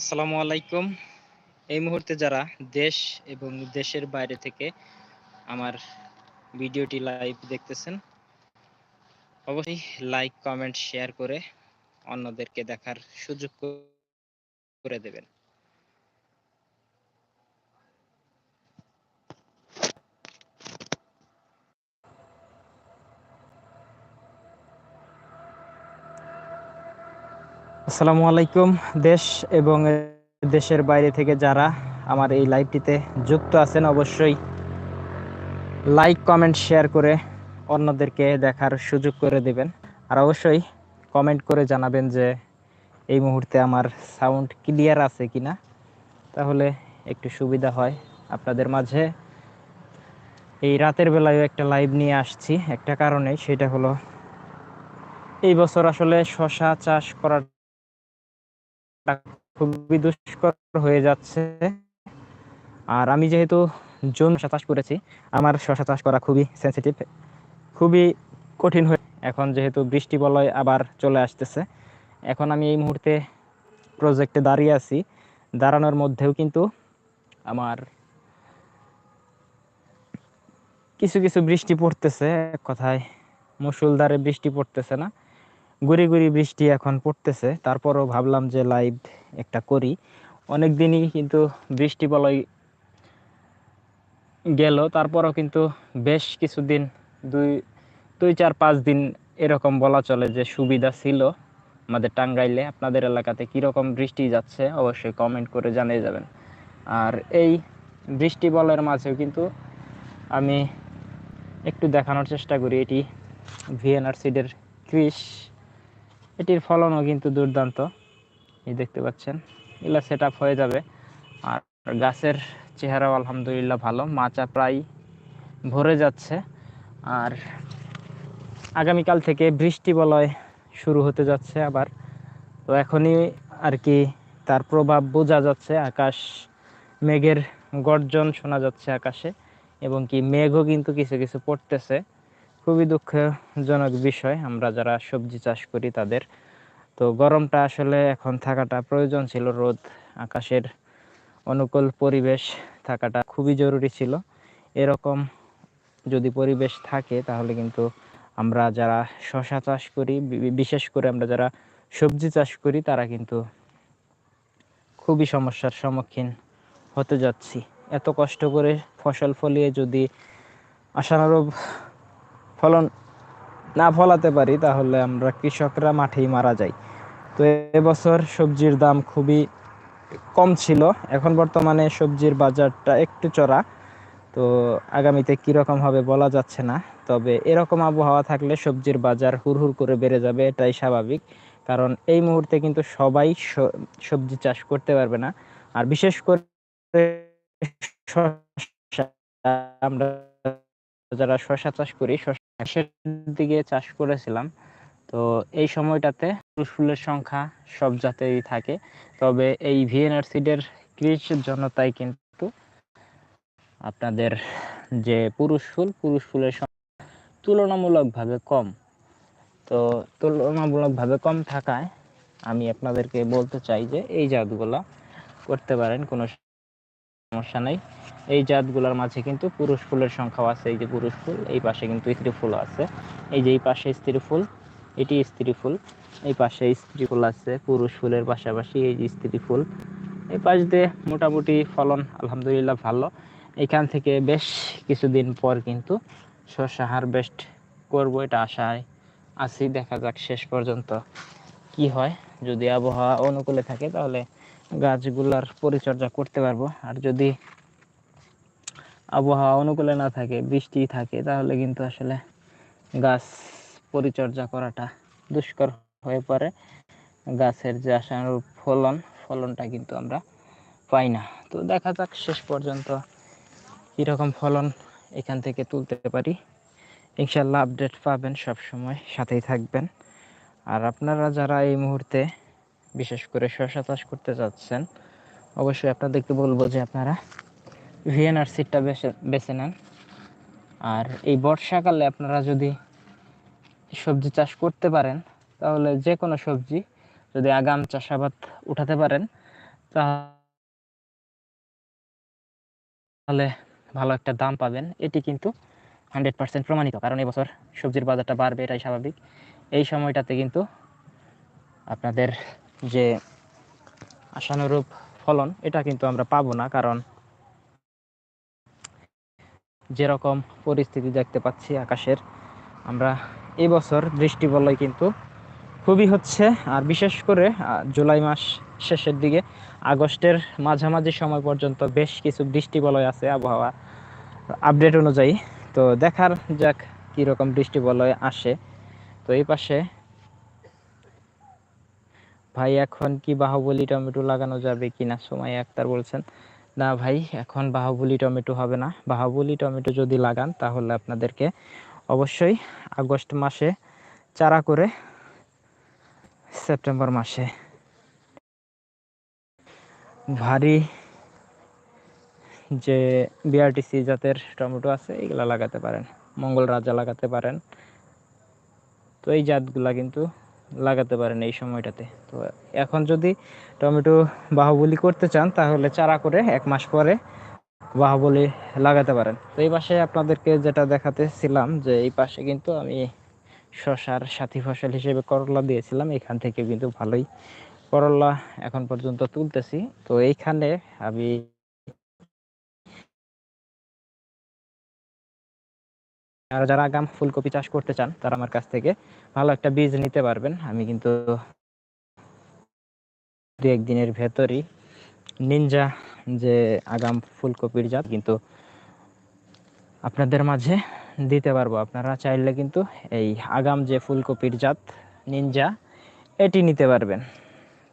আসসালামু আলাইকুম। এই মুহূর্তে যারা দেশ এবং দেশের বাইরে থেকে আমার ভিডিওটি লাইভ দেখতেছেন, অবশ্যই লাইক, কমেন্ট, শেয়ার করে অন্যদেরকে দেখার সুযোগ করে দেবেন। আসসালামু আলাইকুম, দেশ এবং দেশের বাইরে থেকে যারা আমার এই লাইভটিতে যুক্ত আছেন অবশ্যই লাইক, কমেন্ট, শেয়ার করে অন্যদেরকে দেখার সুযোগ করে দেবেন। আর অবশ্যই কমেন্ট করে জানাবেন যে এই মুহূর্তে আমার সাউন্ড ক্লিয়ার আছে কি না তাহলে একটু সুবিধা হয় আপনাদের মাঝে। এই রাতের বেলায়ও একটা লাইভ নিয়ে আসছি একটা কারণে, সেটা হলো এই বছর আসলে শশা চাষ করার খুবই দুষ্কর হয়ে যাচ্ছে। আর আমি যেহেতু জুন শশা চাষ করেছি, আমার শশা চাষ করা খুবই সেন্সিটিভ খুবই কঠিন হয়ে এখন যেহেতু বৃষ্টি বলয় আবার চলে আসতেছে। এখন আমি এই মুহূর্তে প্রজেক্টে দাঁড়িয়ে আছি। দাঁড়ানোর মধ্যেও কিন্তু আমার কিছু কিছু বৃষ্টি পড়তেছে। কথায় মুসুলধারে বৃষ্টি পড়তেছে না। গুড়ি গুড়ি বৃষ্টি এখন পড়তেছে। তারপরও ভাবলাম যে লাইভ একটা করি। অনেক দিনই কিন্তু বৃষ্টি বলয় গেল, তারপরও কিন্তু বেশ কিছুদিন, দুই দুই, চার, পাঁচ দিন এরকম বলা চলে যে সুবিধা ছিল আমাদের টাঙ্গাইলে। আপনাদের এলাকাতে কীরকম বৃষ্টি যাচ্ছে অবশ্যই কমেন্ট করে জানিয়ে যাবেন। আর এই বৃষ্টি বলের মাঝেও কিন্তু আমি একটু দেখানোর চেষ্টা করি। এটি ভিএনআর সিডের ক্রিস এটির ফলনও কিন্তু দুর্দান্ত। এই দেখতে পাচ্ছেন, এগুলো সেট হয়ে যাবে। আর গাছের চেহারাও আলহামদুলিল্লাহ ভালো, মাচা প্রায় ভরে যাচ্ছে। আর আগামীকাল থেকে বৃষ্টি বলয় শুরু হতে যাচ্ছে আবার। তো এখনই আর কি তার প্রভাব বোঝা যাচ্ছে, আকাশ মেঘের গর্জন শোনা যাচ্ছে আকাশে। এবং কি মেঘও কিন্তু কিছু কিছু পড়তেছে। খুবই দুঃখজনক বিষয়। আমরা যারা সবজি চাষ করি তাদের। তো গরমটা আসলে এখন থাকাটা প্রয়োজন ছিল। রোদ আকাশের অনুকূল পরিবেশ থাকাটা খুবই জরুরি ছিল। এরকম যদি পরিবেশ থাকে তাহলে কিন্তু আমরা যারা শশা চাষ করি বিশেষ করে আমরা যারা সবজি চাষ করি তারা কিন্তু খুবই সমস্যার সম্মুখীন হতে যাচ্ছি। এত কষ্ট করে ফসল ফলিয়ে যদি আশানুরূপ ফলন না ফলাতে পারি, তাহলে আমরা কৃষকরা মাঠেই মারা যাই। তো এবছর সবজির দাম খুবই কম ছিল, এখন বর্তমানে সবজির বাজারটা একটু চড়া। তো আগামীতে কীরকম হবে বলা যাচ্ছে না, তবে এরকম আবহাওয়া থাকলে সবজির বাজার হুর করে বেড়ে যাবে, এটাই স্বাভাবিক। কারণ এই মুহূর্তে কিন্তু সবাই সবজি চাষ করতে পারবে না। আর বিশেষ করে আমরা যারা শশা চাষ করি শশার দিকে চাষ করেছিলাম। তো এই সময়টাতে ফুলের সংখ্যা সব জাতেই থাকে। তবে এই ভিএনআর সিডের কৃষির জন্য তাই কিন্তু আপনাদের যে পুরুষ ফুল, পুরুষ ফুলের সংখ্যা তুলনামূলকভাবে কম। তো তুলনামূলকভাবে কম থাকায় আমি আপনাদেরকে বলতে চাই যে এই জাতগুলা করতে পারেন, কোনো সমস্যা নেই। এই জাতগুলোর মাঝে কিন্তু পুরুষ ফুলের সংখ্যাও আছে, এই যে পুরুষ ফুল, এই পাশে কিন্তু স্ত্রী ফুল আছে। এই যে এই পাশে স্ত্রী ফুল, এটি স্ত্রী ফুল। এই পাশে স্ত্রী ফুল আছে, পুরুষ ফুলের পাশাপাশি এই যে স্ত্রী ফুল। এই পাশ দিয়ে মোটামুটি ফলন আলহামদুলিল্লাহ ভালো। এখান থেকে বেশ কিছুদিন পর কিন্তু শস্য হারভেস্ট করব, এটা আশায় আছি। দেখা যাক শেষ পর্যন্ত কি হয়। যদি আবহাওয়া অনুকূলে থাকে তাহলে গাছগুলার পরিচর্যা করতে পারব। আর যদি আবহাওয়া অনুকূলে না থাকে, বৃষ্টি থাকে, তাহলে কিন্তু আসলে গাছ পরিচর্যা করাটা দুষ্কর হয়ে পড়ে। গাছের যে আশানুরূপ ফলন, ফলনটা কিন্তু আমরা পাই না। তো দেখা যাক শেষ পর্যন্ত কীরকম ফলন এখান থেকে তুলতে পারি। ইনশাল্লাহ আপডেট পাবেন সব সময়, সাথেই থাকবেন। আর আপনারা যারা এই মুহূর্তে বিশেষ করে শসা চাষ করতে চাচ্ছেন অবশ্যই আপনাদেরকে বলব যে আপনারা ভিএনআর সিটটা বেছে বেছে নেন। আর এই বর্ষাকালে আপনারা যদি সবজি চাষ করতে পারেন, তাহলে যে কোনো সবজি যদি আগাম চাষাবাদ উঠাতে পারেন, তাহলে ভালো একটা দাম পাবেন। এটি কিন্তু হান্ড্রেড পার্সেন্ট প্রমাণিত, কারণ এবছর সবজির বাজারটা বাড়বে, এটাই স্বাভাবিক। এই সময়টাতে কিন্তু আপনাদের যে আশানুরূপ ফলন, এটা কিন্তু আমরা পাবো না, কারণ যেরকম পরিস্থিতি দেখতে পাচ্ছি আকাশের, আমরা এবছর বলয় কিন্তু খুবই হচ্ছে। আর বিশেষ করে জুলাই মাস শেষের দিকে আগস্টের মাঝামাঝি সময় পর্যন্ত বেশ কিছু বৃষ্টি বলয় আছে আবহাওয়া আপডেট অনুযায়ী। তো দেখার যাক কীরকম বৃষ্টি বলয় আসে। তো এই পাশে ভাই এখন কি বাহুবলী টমেটো লাগানো যাবে কিনা সময় আক্তার বলছেন। না ভাই, এখন বাহুবলী টমেটো হবে না। বাহুবলী টমেটো যদি লাগান, তাহলে আপনাদেরকে অবশ্যই আগস্ট মাসে চারা করে সেপ্টেম্বর মাসে ভারী যে বিআরটিসি জাতের টমেটো আছে, এগুলা লাগাতে পারেন। মঙ্গল রাজা লাগাতে পারেন। তো এই জাতগুলা কিন্তু লাগাতে পারেন এই সময়টাতে। তো এখন যদি টমেটো বাহুবলি করতে চান, তাহলে চারা করে এক মাস পরে বাহুবলি লাগাতে পারেন। তো এই পাশে আপনাদেরকে যেটা দেখাতেছিলাম যে এই পাশে কিন্তু আমি শশার সাথী ফসল হিসেবে করলা দিয়েছিলাম। এখান থেকে কিন্তু ভালোই করলা এখন পর্যন্ত তুলতেছি। তো এইখানে আমি আর যারা আগাম ফুলকপি চাষ করতে চান, তারা আমার কাছ থেকে ভালো একটা বীজ নিতে পারবেন। আমি কিন্তু দু একদিনের ভেতরই নিনজা যে আগাম ফুলকপির জাত কিন্তু আপনাদের মাঝে দিতে পারব। আপনারা চাইলে কিন্তু এই আগাম যে ফুলকপির জাত, নিনজা, এটি নিতে পারবেন।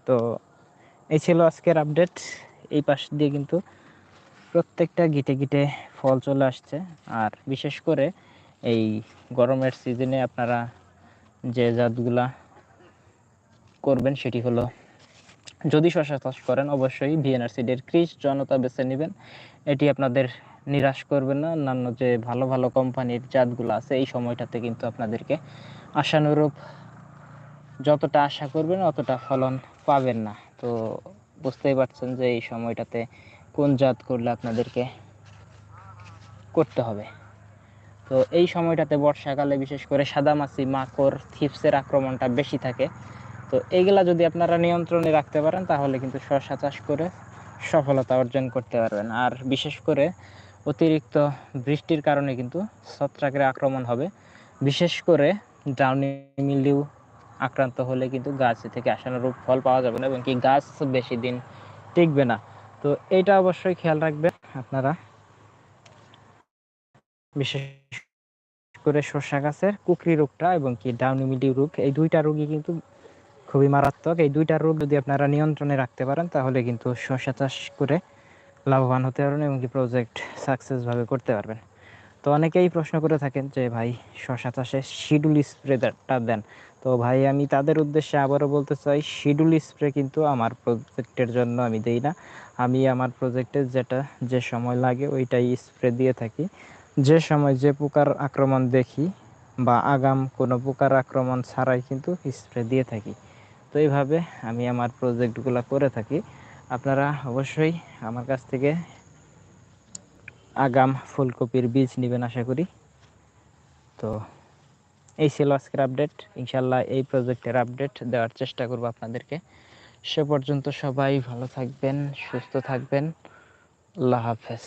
তো এই ছিল আজকের আপডেট। এই পাশ দিয়ে কিন্তু প্রত্যেকটা গিটে গিটে ফল চলে আসছে। আর বিশেষ করে এই গরমের সিজনে আপনারা যে জাতগুলা করবেন সেটি হলো যদি শশা চাষ করেন, অবশ্যই ভিএনআর সিডের ক্রিস জনতা বেছে নেবেন। এটি আপনাদের নিরাশ করবে না। অন্যান্য যে ভালো ভালো কোম্পানির জাতগুলো আছে, এই সময়টাতে কিন্তু আপনাদেরকে আশানুরূপ যতটা আশা করবেন, অতটা ফলন পাবেন না। তো বুঝতেই পারছেন যে এই সময়টাতে কোন জাত করলে আপনাদেরকে করতে হবে। তো এই সময়টাতে বর্ষাকালে বিশেষ করে সাদামাছি, মাকড়, থিপসের আক্রমণটা বেশি থাকে। তো এইগুলা যদি আপনারা নিয়ন্ত্রণে রাখতে পারেন, তাহলে কিন্তু শশা চাষ করে সফলতা অর্জন করতে পারবেন। আর বিশেষ করে অতিরিক্ত বৃষ্টির কারণে কিন্তু ছত্রাকের আক্রমণ হবে। বিশেষ করে ডাউনি মিলিউ আক্রান্ত হলে কিন্তু গাছ থেকে আশানুরূপ ফল পাওয়া যাবে না, এবং কি গাছ বেশি দিন টিকবে না। তো এটা অবশ্যই খেয়াল রাখবেন আপনারা। বিশেষ করে শসা গাছের কুকরি রোগটা এবং কি ডাউনি মিলিউ রোগ, এই দুইটা রোগই কিন্তু খুবই মারাত্মক। এই দুইটা রোগ যদি আপনারা নিয়ন্ত্রণে রাখতে পারেন, তাহলে কিন্তু শসা চাষ করে লাভবান হতে পারবেন এবং কি প্রজেক্ট সাকসেসভাবে করতে পারবেন। তো অনেকেই প্রশ্ন করে থাকেন যে, ভাই শশা চাষে শিডুল স্প্রেটা দেন। তো ভাই, আমি তাদের উদ্দেশ্যে আবারও বলতে চাই শিডুল স্প্রে কিন্তু আমার প্রজেক্টের জন্য আমি দেই না। আমি আমার প্রজেক্টে যেটা, যে সময় লাগে ওইটাই স্প্রে দিয়ে থাকি। যে সময় যে পোকার আক্রমণ দেখি বা আগাম কোনো পোকার আক্রমণ ছাড়াই কিন্তু স্প্রে দিয়ে থাকি। তো এইভাবে আমি আমার প্রজেক্টগুলো করে থাকি। আপনারা অবশ্যই আমার কাছ থেকে আগাম ফুলকপির বীজ নেবেন আশা করি। তো এই ছিল আজকের আপডেট ইনশাল্লাহ এই প্রজেক্টের আপডেট দেওয়ার চেষ্টা করব আপনাদেরকে। সে পর্যন্ত সবাই ভালো থাকবেন, সুস্থ থাকবেন। আল্লাহ হাফেজ।